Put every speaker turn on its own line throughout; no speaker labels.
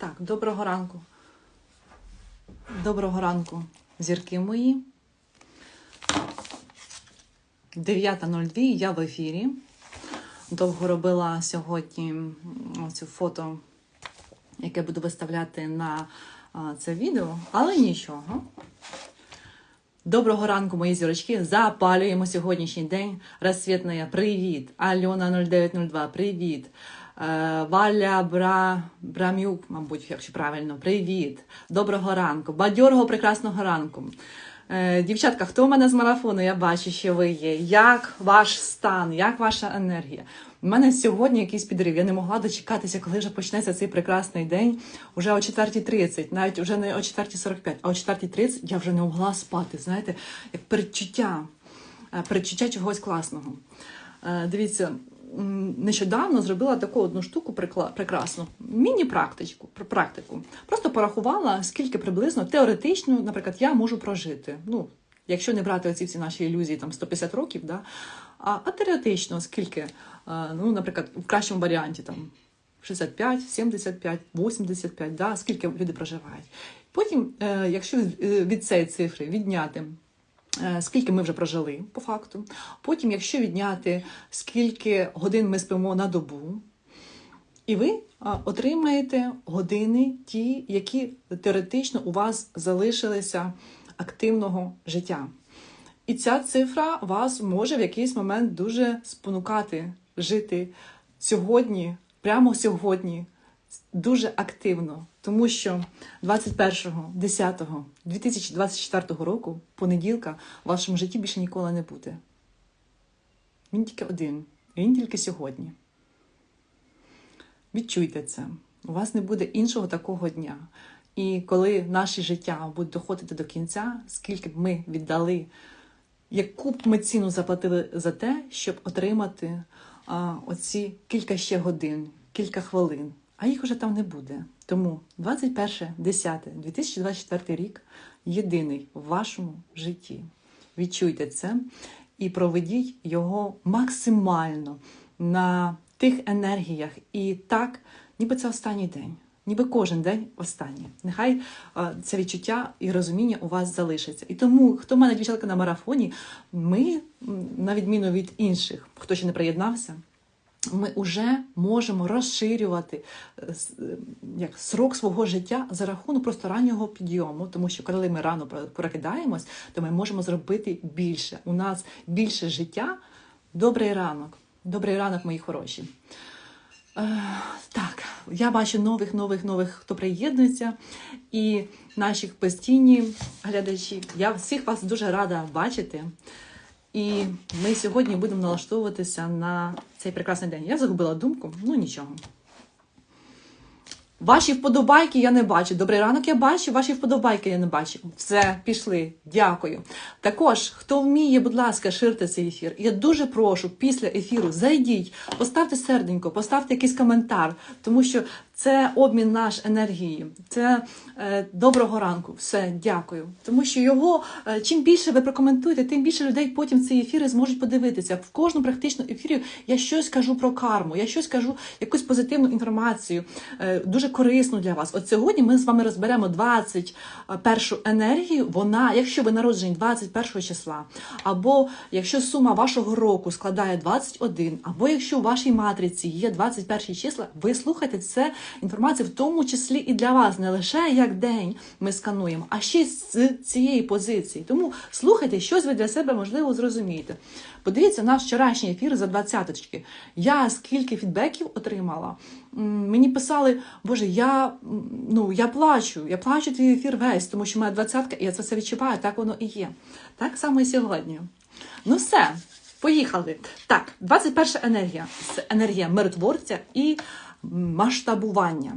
Так, доброго ранку. Доброго ранку, зірки мої. 9.02, я в ефірі. Довго робила сьогодні цю фото, яке буду виставляти на це відео, але нічого. Доброго ранку, мої зірочки. Запалюємо сьогоднішній день. Розсвітная, привіт. Альона 0902, привіт. Е, Валя Бра... Брамюк, мабуть, якщо правильно, привіт. Доброго ранку. Бадьорого прекрасного ранку. Е, Дівчатка, хто у мене з марафону? Я бачу, що ви є. Як ваш стан, як ваша енергія? У мене сьогодні якийсь підрив. Я не могла дочекатися, коли вже почнеться цей прекрасний день. Уже о 4.30, навіть вже не о 4.45, а о 4.30 я вже не могла спати. Знаєте, як передчуття, е, передчуття чогось класного. Дивіться, нещодавно зробила таку одну штуку прекрасну. Міні-практику. пр- практику. Просто порахувала, скільки приблизно теоретично, наприклад, я можу прожити. Ну, якщо не брати оці всі наші ілюзії, там 150 років, да? а, а теоретично, скільки, ну, наприклад, в кращому варіанті там 65, 75, 85, да? скільки люди проживають. Потім, е, якщо від- е, цієї цифри відняти скільки ми вже прожили по факту. Потім, якщо відняти, скільки годин ми спимо на добу, і ви отримаєте години ті, які теоретично у вас залишилися активного життя. І ця цифра вас може в якийсь момент дуже спонукати жити сьогодні, прямо сьогодні, дуже активно, тому що 21.10.2024 року, понеділка, в вашому житті більше ніколи не буде. Він тільки один, він тільки сьогодні. Відчуйте це. У вас не буде іншого такого дня. І коли наше життя буде доходити до кінця, скільки б ми віддали, яку б ми ціну заплатили за те, щоб отримати а, оці кілька ще годин, кілька хвилин, а їх уже там не буде. Тому 21.10.2024 рік єдиний в вашому житті. Відчуйте це і проведіть його максимально на тих енергіях і так, ніби це останній день. Ніби кожен день останній. Нехай а, це відчуття і розуміння у вас залишиться. І тому, хто в мене дівчатка на марафоні, ми, на відміну від інших, хто ще не приєднався, ми вже можемо розширювати е, е, як срок свого життя за рахунок просто раннього підйому, тому що коли ми рано прокидаємось, то ми можемо зробити більше. У нас більше життя. Добрий ранок. Добрий ранок, мої хороші. Е, Так, я бачу нових, нових, нових, хто приєднується, і наших постійні глядачі. Я всіх вас дуже рада бачити. І ми сьогодні будемо налаштовуватися на цей прекрасний день. Я загубила думку, ну нічого. Ваші вподобайки я не бачу. Добрий ранок я бачу, ваші вподобайки я не бачу. Все, пішли. Дякую. Також, хто вміє, будь ласка, ширте цей ефір. Я дуже прошу після ефіру зайдіть, поставте серденько, поставте якийсь коментар, тому що це обмін наш енергії. Це е, доброго ранку. Все, дякую. Тому що його, е, чим більше ви прокоментуєте, тим більше людей потім ці ефіри зможуть подивитися. В кожному практично ефірі я щось кажу про карму, я щось кажу, якусь позитивну інформацію, е, дуже корисну для вас. От сьогодні ми з вами розберемо 21 енергію. Вона, якщо ви народжені 21 числа, або якщо сума вашого року складає 21, або якщо у вашій матриці є 21 числа, ви слухайте це інформацію, в тому числі і для вас, не лише як день ми скануємо, а ще з цієї позиції. Тому слухайте, щось ви для себе можливо зрозумієте. Подивіться наш вчорашній ефір за двадцяточки. Я скільки фідбеків отримала. Мені писали, Боже, я, ну, я плачу, я плачу твій ефір весь, тому що моя двадцятка, і я це все відчуваю, так воно і є. Так само і сьогодні. Ну все, поїхали. Так, 21 енергія. Енергія миротворця і масштабування.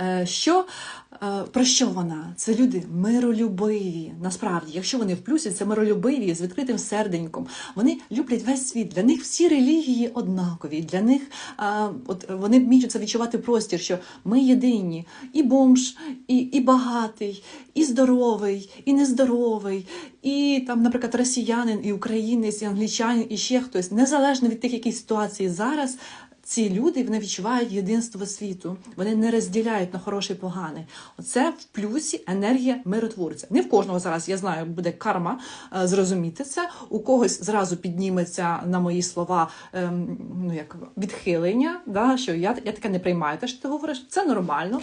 Е, Що, е, про що вона? Це люди миролюбиві. Насправді, якщо вони в плюсі, це миролюбиві з відкритим серденьком. Вони люблять весь світ. Для них всі релігії однакові. Для них е, от вони вміють це відчувати простір, що ми єдині, і бомж, і, і багатий, і здоровий, і нездоровий, і там, наприклад, росіянин, і українець, і англічанин, і ще хтось, незалежно від тих, які ситуації зараз ці люди вони відчувають єдинство світу. Вони не розділяють на хороший і поганий. Оце в плюсі енергія миротворця. Не в кожного зараз я знаю, буде карма е, зрозуміти це. У когось зразу підніметься на мої слова ем, ну як відхилення, да, що я, я таке не приймаю. Те, що ти говориш, це нормально.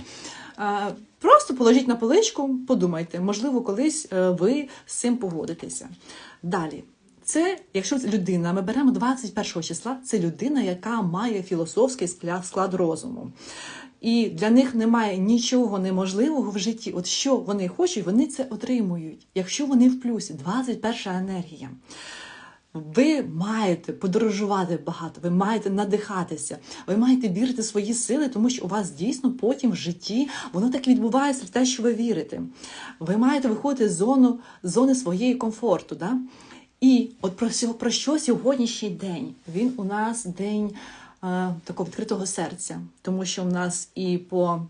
Е, Просто положіть на поличку, подумайте, можливо, колись е, ви з цим погодитеся. Далі. Це, якщо людина, ми беремо 21 числа, це людина, яка має філософський склад розуму. І для них немає нічого неможливого в житті. От що вони хочуть, вони це отримують. Якщо вони в плюсі, 21 енергія. Ви маєте подорожувати багато, ви маєте надихатися, ви маєте вірити в свої сили, тому що у вас дійсно потім в житті воно так відбувається в те, що ви вірите. Ви маєте виходити з зони своєї комфорту. Да? І от про, про що сьогоднішній день? Він у нас день е, такого відкритого серця, тому що в нас і по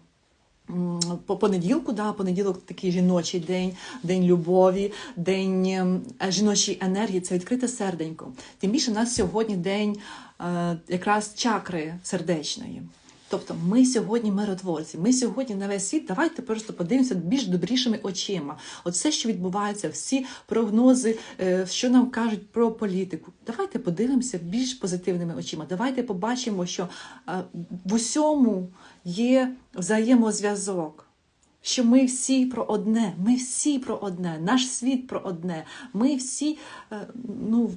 по понеділку, да, понеділок такий жіночий день, день любові, день ем, е, жіночої енергії, це відкрите серденько. Тим більше у нас сьогодні день е, якраз чакри сердечної. Тобто ми сьогодні миротворці, ми сьогодні на весь світ. Давайте просто подивимося більш добрішими очима. От все, що відбувається, всі прогнози, е, що нам кажуть про політику. Давайте подивимося більш позитивними очима. Давайте побачимо, що е, в усьому є взаємозв'язок. Що ми всі про одне, ми всі про одне, наш світ про одне. Ми всі, е, ну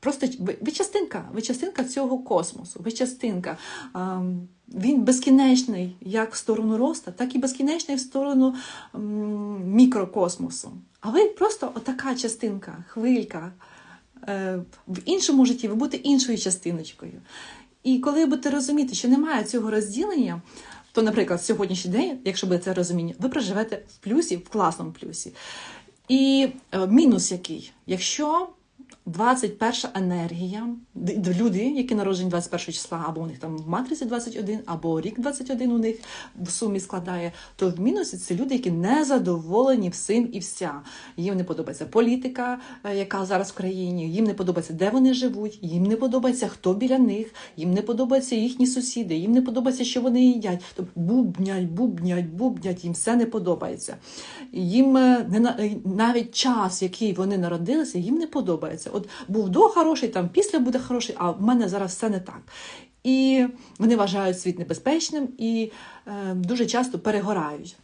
просто ви, ви частинка, ви частинка цього космосу, ви частинка. Ем, Він безкінечний як в сторону роста, так і безкінечний в сторону м, мікрокосмосу. А ви просто отака частинка, хвилька. Е, В іншому житті ви будете іншою частиночкою. І коли ви будете розуміти, що немає цього розділення, то, наприклад, сьогоднішній день, якщо буде це розуміння, ви проживете в плюсі, в класному плюсі. І е, мінус який? Якщо 21 енергія, люди, які народжені 21 числа, або у них там в матриці 21, або рік 21 у них в сумі складає, то в мінусі це люди, які не задоволені всім і вся. Їм не подобається політика, е, яка зараз в країні, їм не подобається, де вони живуть, їм не подобається, хто біля них, їм не подобаються їхні сусіди, їм не подобається, що вони їдять. Тобто бубнять, бубнять, бубнять, їм все не подобається. Їм е, не навіть час, який вони народилися, їм не подобається. От був до хороший, там після буде хороший, а в мене зараз все не так. І вони вважають світ небезпечним і е, дуже часто перегорають.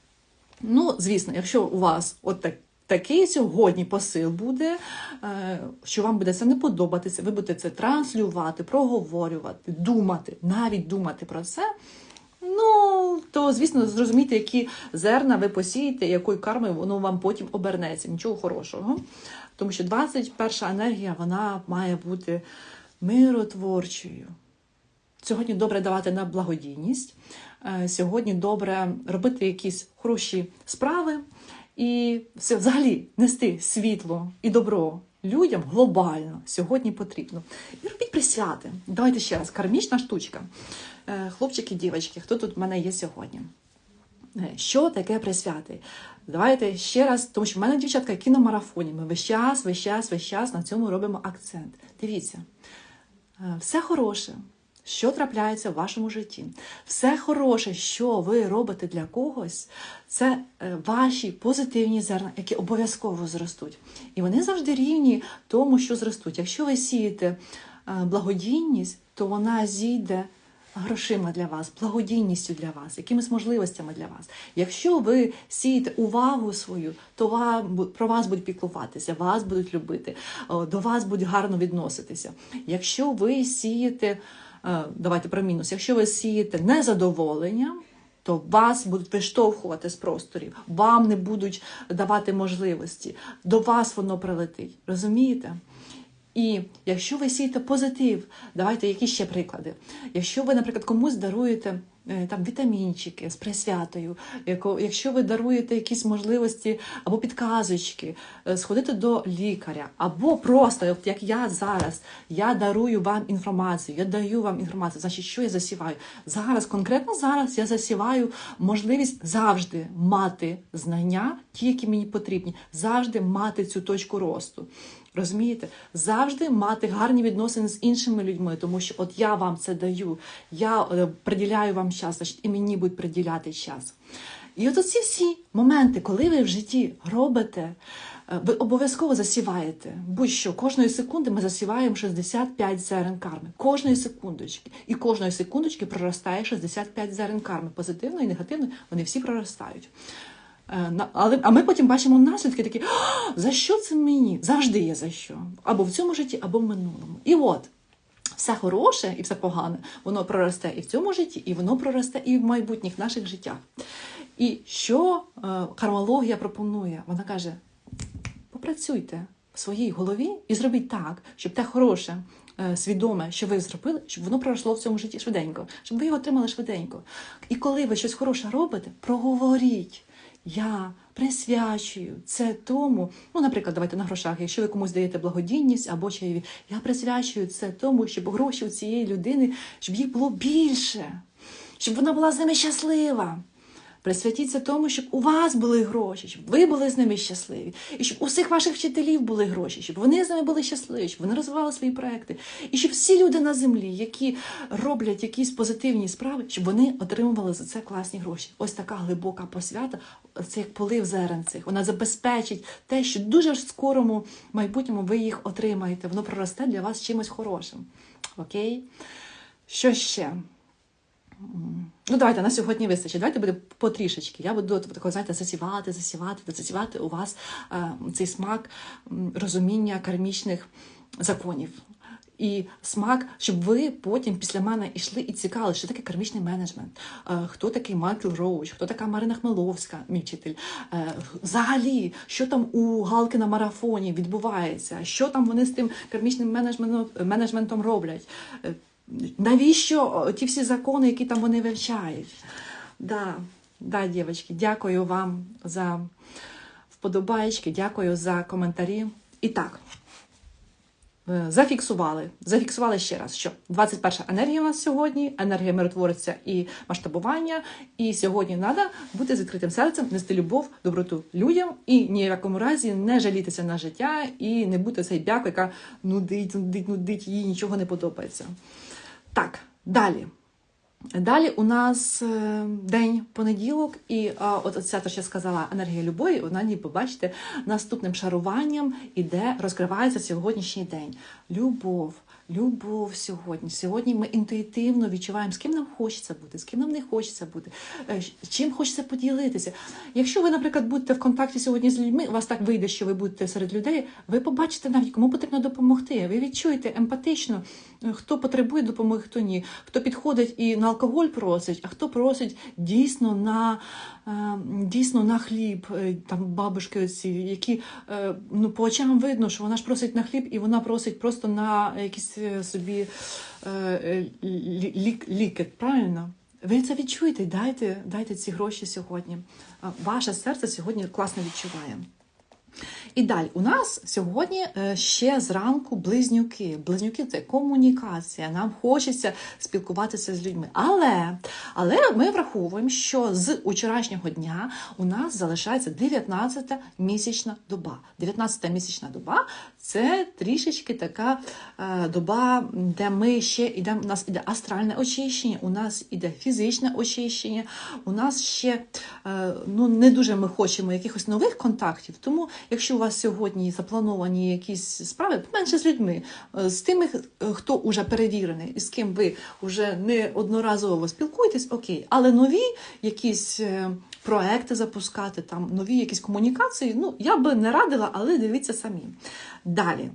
Ну, звісно, якщо у вас от так, такий сьогодні посил буде, е, що вам буде це не подобатися, ви будете це транслювати, проговорювати, думати, навіть думати про це. Ну, то, звісно, зрозумійте, які зерна ви посієте, якою кармою воно вам потім обернеться. Нічого хорошого. Тому що 21 енергія вона має бути миротворчою. Сьогодні добре давати на благодійність, е, сьогодні добре робити якісь хороші справи і взагалі нести світло і добро людям глобально сьогодні потрібно. І робіть присвяти. Давайте ще раз, кармічна штучка. Е, Хлопчики, дівчатки, хто тут в мене є сьогодні? Е, Що таке присвяти? Давайте ще раз, тому що в мене дівчатка, які на марафоні. Ми весь час, весь час, весь час на цьому робимо акцент. Дивіться, е, все хороше, що трапляється в вашому житті, все хороше, що ви робите для когось, це е, ваші позитивні зерна, які обов'язково зростуть. І вони завжди рівні тому, що зростуть. Якщо ви сієте благодійність, то вона зійде грошима для вас, благодійністю для вас, якимись можливостями для вас. Якщо ви сієте увагу свою, то вам, про вас будуть піклуватися, вас будуть любити, до вас будуть гарно відноситися. Якщо ви сієте, е, давайте про мінус, якщо ви сієте незадоволення, то вас будуть виштовхувати з просторів, вам не будуть давати можливості, до вас воно прилетить. Розумієте? І якщо ви сієте позитив, давайте які ще приклади. Якщо ви, наприклад, комусь даруєте е, там вітамінчики з присвятою, якщо ви даруєте якісь можливості або підказочки, е, сходити до лікаря, або просто, от як я зараз, я дарую вам інформацію, я даю вам інформацію. Значить, що я засіваю? Зараз, конкретно зараз, я засіваю можливість завжди мати знання, ті, які мені потрібні, завжди мати цю точку росту. Розумієте? Завжди мати гарні відносини з іншими людьми, тому що от я вам це даю, я е, приділяю вам час, значить і мені будуть приділяти час. І от оці всі моменти, коли ви в житті робите, е, ви обов'язково засіваєте. Будь-що кожної секунди ми засіваємо 65 зерен карми. Кожної секундочки. І кожної секундочки проростає 65 зерен карми. Позитивно і негативно, вони всі проростають. Е, Але, а ми потім бачимо наслідки такі, за що це мені? Завжди є за що. Або в цьому житті, або в минулому. І от все хороше і все погане, воно проросте і в цьому житті, і воно проросте і в майбутніх наших життях. І що е, кармологія пропонує? Вона каже: попрацюйте в своїй голові і зробіть так, щоб те хороше, е, свідоме, що ви зробили, щоб воно проросло в цьому житті швиденько, щоб ви його отримали швиденько. І коли ви щось хороше робите, проговоріть. Я присвячую це тому, ну, наприклад, давайте на грошах, якщо ви комусь даєте благодійність або чаєві, я присвячую це тому, щоб гроші у цієї людини, щоб їх було більше, щоб вона була з ними щаслива. Присвятіться тому, щоб у вас були гроші, щоб ви були з ними щасливі, і щоб у всіх ваших вчителів були гроші, щоб вони з ними були щасливі, щоб вони розвивали свої проекти, і щоб всі люди на землі, які роблять якісь позитивні справи, щоб вони отримували за це класні гроші. Ось така глибока посвята, це як полив зерен цих. Вона забезпечить те, що дуже ж скорому майбутньому ви їх отримаєте. Воно проросте для вас чимось хорошим. Окей? Що ще? Ну, давайте на сьогодні вистачить. Давайте буде потрішечки. Я буду такого, знаєте, засівати, засівати, засівати у вас е, цей смак розуміння кармічних законів. І смак, щоб ви потім після мене йшли і цікавили, що таке кармічний менеджмент, е, хто такий Майкл Роуч, хто така Марина Хмеловська, мій вчитель. Е, Взагалі, що там у Галки на марафоні відбувається, що там вони з тим кармічним менеджментом, менеджментом роблять. Навіщо ті всі закони, які там вони вивчають? Да, да, дівчатки, дякую вам за вподобайки, дякую за коментарі. І так, е, зафіксували. Зафіксували ще раз, що 21 енергія у нас сьогодні, енергія миротворця і масштабування. І сьогодні треба бути з відкритим серцем, нести любов, доброту людям і ні в якому разі не жалітися на життя і не бути цей бяк, яка нудить, нудить, нудить, їй нічого не подобається. Так, далі. Далі у нас е, день понеділок, і а, от ця, що я сказала, енергія любові, вона ніби бачите, наступним шаруванням іде, розкривається сьогоднішній день. Любов, любов сьогодні. Сьогодні ми інтуїтивно відчуваємо, з ким нам хочеться бути, з ким нам не хочеться бути, е, чим хочеться поділитися. Якщо ви, наприклад, будете в контакті сьогодні з людьми, у вас так вийде, що ви будете серед людей, ви побачите навіть, кому потрібно допомогти. Ви відчуєте емпатично, е, хто потребує допомоги, хто ні, хто підходить і на алкоголь просить, а хто просить дійсно на е, дійсно на хліб. Там бабушки оці, які ну по очам видно, що вона ж просить на хліб, і вона просить просто на якісь е, собі е, е, лік, ліки, правильно? Ви це відчуєте, дайте, дайте ці гроші сьогодні. Ваше серце сьогодні класно відчуває. І далі у нас сьогодні е, ще зранку близнюки. Близнюки це комунікація. Нам хочеться спілкуватися з людьми. Але, але ми враховуємо, що з вчорашнього дня у нас залишається 19-та місячна доба. 19-та місячна доба це трішечки така е, доба, де ми ще йдемо. У нас іде астральне очищення, у нас іде фізичне очищення. У нас ще е, ну не дуже ми хочемо якихось нових контактів. Тому, якщо у вас сьогодні заплановані якісь справи, менше з людьми, е, з тими, е, хто вже перевірений, і з ким ви вже не одноразово спілкуєтесь, окей, але нові якісь. е, Проекти запускати, там нові якісь комунікації. Ну, я би не радила, але дивіться самі. Далі.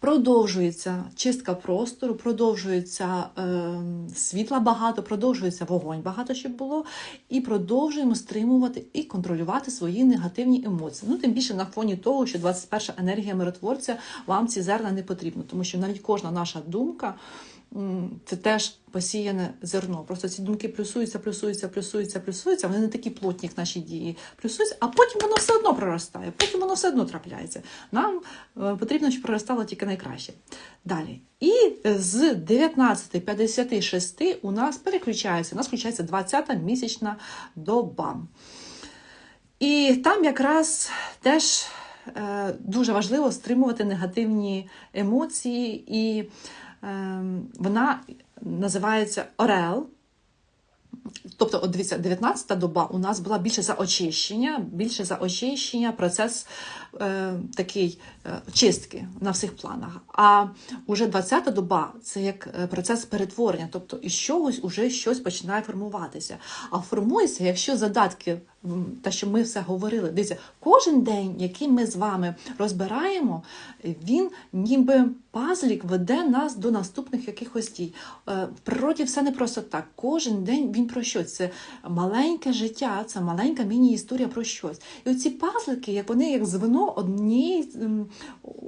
Продовжується чистка простору, продовжується е, світла багато, продовжується вогонь багато, щоб було, і продовжуємо стримувати і контролювати свої негативні емоції. Ну, тим більше на фоні того, що 21 енергія миротворця вам ці зерна не потрібно, тому що навіть кожна наша думка це теж посіяне зерно. Просто ці думки плюсуються, плюсуються, плюсуються, плюсуються. Вони не такі плотні, як наші дії. Плюсуються, а потім воно все одно проростає, потім воно все одно трапляється. Нам е, потрібно, щоб проростало тільки найкраще. Далі. І з 19.56 у нас переключається, у нас включається 20-та місячна доба. І там якраз теж е, дуже важливо стримувати негативні емоції, і вона називається Орел. Тобто, от дивіться, 19-та доба у нас була більше за очищення, більше за очищення, процес е, такий е, чистки на всіх планах. А уже 20-та доба це як е, процес перетворення, тобто із чогось уже щось починає формуватися. А формується, якщо задатки, те, що ми все говорили, дивіться, кожен день, який ми з вами розбираємо, він ніби пазлік веде нас до наступних якихось дій. Е, В природі все не просто так. Кожен день він про щось. Це маленьке життя, це маленька міні-історія про щось. І оці пазлики, як вони як звено однієї,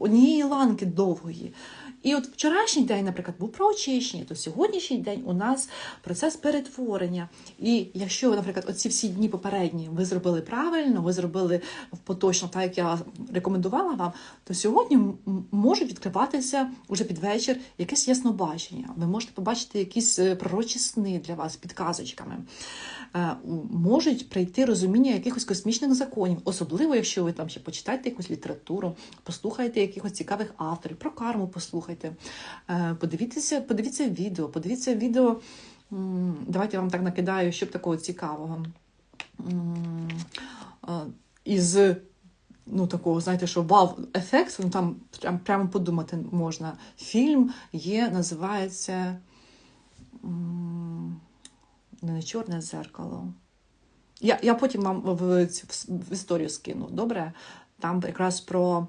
однієї ланки довгої. І от вчорашній день, наприклад, був про очищення, то сьогоднішній день у нас процес перетворення. І якщо, наприклад, оці всі дні попередні ви зробили правильно, ви зробили поточно, так як я рекомендувала вам, то сьогодні м- можуть відкриватися уже під вечір якесь яснобачення. Ви можете побачити якісь е, пророчі сни для вас підказочками. Е, Можуть прийти розуміння якихось космічних законів, особливо якщо ви там ще почитаєте якусь літературу, послухаєте якихось цікавих авторів, про карму послухайте, Е, подивіться, подивіться відео, подивіться відео. Давайте я вам так накидаю, щоб такого цікавого. Е, Із ну, такого, знаєте, що вау-ефект, ну там прям, прямо подумати можна. Фільм є, називається м, не чорне зеркало. Я, я потім вам в, цю- в історію скину, добре? Там якраз про,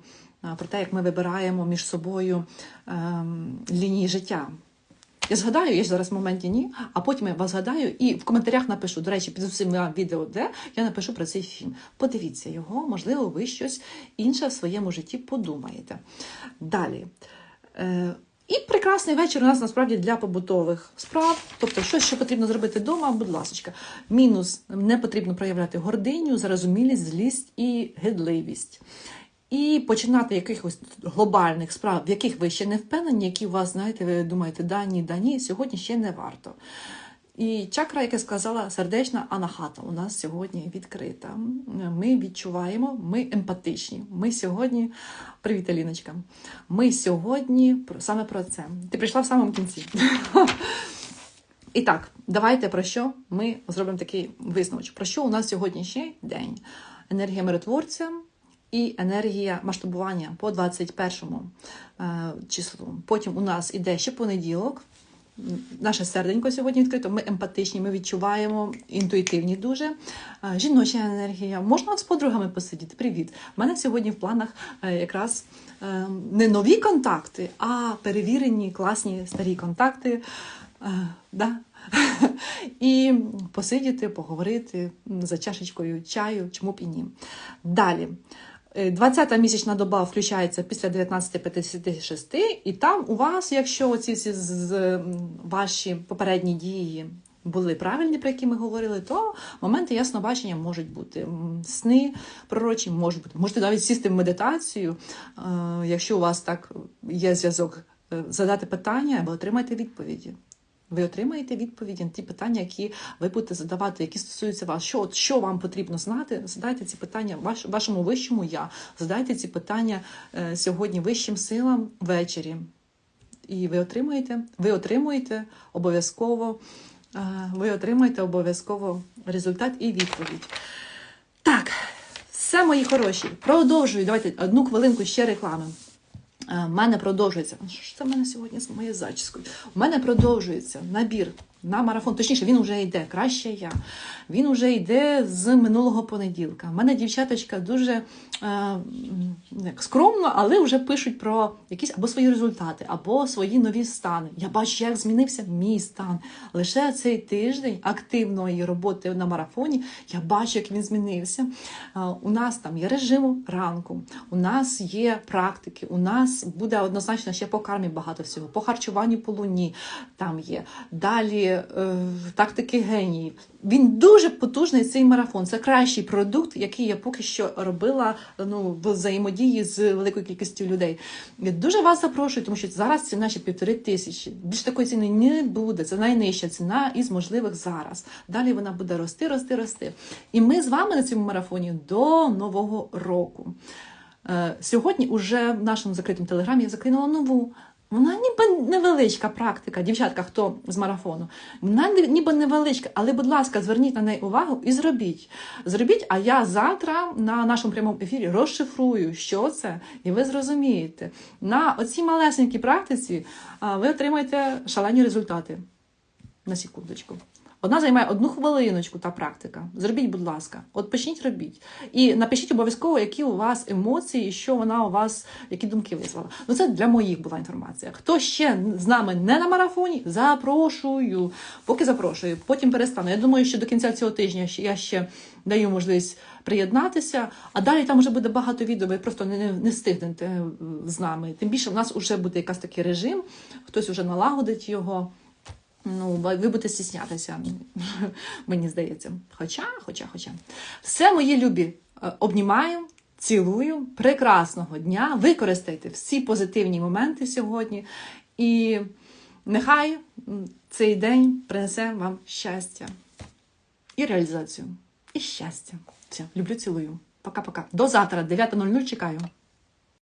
про те, як ми вибираємо між собою ем, лінії життя. Я згадаю, я ж зараз в моменті ні, а потім я вас згадаю і в коментарях напишу. До речі, під усім відео, де я напишу про цей фільм. Подивіться його, можливо, ви щось інше в своєму житті подумаєте. Далі. Е, і прекрасний вечір у нас насправді для побутових справ. Тобто, щось, що потрібно зробити вдома, будь ласка. Мінус не потрібно проявляти гординю, зарозумілість, злість і гидливість. І починати якихось глобальних справ, в яких ви ще не впевнені, які у вас, знаєте, ви думаєте, да, ні, да, ні, сьогодні ще не варто. І чакра, як я сказала, сердечна анахата у нас сьогодні відкрита. Ми відчуваємо, ми емпатичні. Ми сьогодні, привіт, Аліночка. Ми сьогодні саме про це. Ти прийшла в самому кінці. І так, давайте про що ми зробимо такий висновок. Про що у нас сьогоднішній день? Енергія миротворця і енергія масштабування по 21 е, числу. Потім у нас іде ще понеділок. Наше серденько сьогодні відкрито. Ми емпатичні, ми відчуваємо інтуїтивні дуже. Е, Жіноча енергія. Можна з подругами посидіти. Привіт. У мене сьогодні в планах е, якраз не нові контакти, а перевірені класні старі контакти. Да? І посидіти, поговорити за чашечкою чаю, чому б і ні. Далі. Е, 20-та місячна доба включається після 19.56, і там у вас, якщо ці всі з- ваші попередні дії були правильні, про які ми говорили, то моменти яснобачення можуть бути. Сни пророчі можуть бути. Можете навіть сісти в медитацію, е, якщо у вас так є зв'язок, е, задати питання, ви отримаєте відповіді. Ви отримаєте відповіді на ті питання, які ви будете задавати, які стосуються вас. Що, що вам потрібно знати? Задайте ці питання ваш, вашому вищому я. Задайте ці питання е, сьогодні вищим силам ввечері. І ви отримаєте, ви отримуєте обов'язково, е, ви отримаєте обов'язково результат і відповідь. Так, все, мої хороші. Продовжую. Давайте одну хвилинку ще реклами. У мене продовжується. Що це в мене сьогодні з моєю зачіскою? У мене продовжується набір на марафон. Точніше, він вже йде. Краще я. Він вже йде з минулого понеділка. У мене дівчаточка дуже е, як скромно, але вже пишуть про якісь або свої результати, або свої нові стани. Я бачу, як змінився мій стан. Лише цей тиждень активної роботи на марафоні. Я бачу, як він змінився. Е, У нас там є режим ранку, у нас є практики, у нас буде однозначно ще по кармі багато всього, по харчуванню по луні там є. Далі е, тактики геніїв. Він дуже потужний цей марафон. Це кращий продукт, який я поки що робила ну, в взаємодії з великою кількістю людей. Я дуже вас запрошую, тому що зараз ціна ще півтори тисячі. Більш такої ціни не буде. Це найнижча ціна із можливих зараз. Далі вона буде рости, рости, рости. І ми з вами на цьому марафоні до нового року. Е, Сьогодні уже в нашому закритому телеграмі я закинула нову. Вона ніби невеличка практика, дівчатка, хто з марафону. Вона ніби невеличка, але, будь ласка, зверніть на неї увагу і зробіть. Зробіть, а я завтра на нашому прямому ефірі розшифрую, що це, і ви зрозумієте. На оцій малесенькій практиці ви отримаєте шалені результати. На секундочку. Одна займає одну хвилиночку та практика. Зробіть, будь ласка, от почніть робіть. І напишіть обов'язково, які у вас емоції, що вона у вас, які думки визвала. Ну це для моїх була інформація. Хто ще з нами не на марафоні, запрошую. Поки запрошую, потім перестану. Я думаю, що до кінця цього тижня я ще даю можливість приєднатися, а далі там вже буде багато відео, ви просто не, не, не встигнете е, з нами. Тим більше в нас вже буде якийсь такий режим, хтось вже налагодить його. Ну, ви будете стіснятися, мені здається. Хоча, хоча, хоча. Все, мої любі, е, обнімаю, цілую. Прекрасного дня. Використайте всі позитивні моменти сьогодні. І нехай цей день принесе вам щастя і реалізацію. І щастя. Все, люблю, цілую. Пока-пока. До завтра, 9.00 чекаю.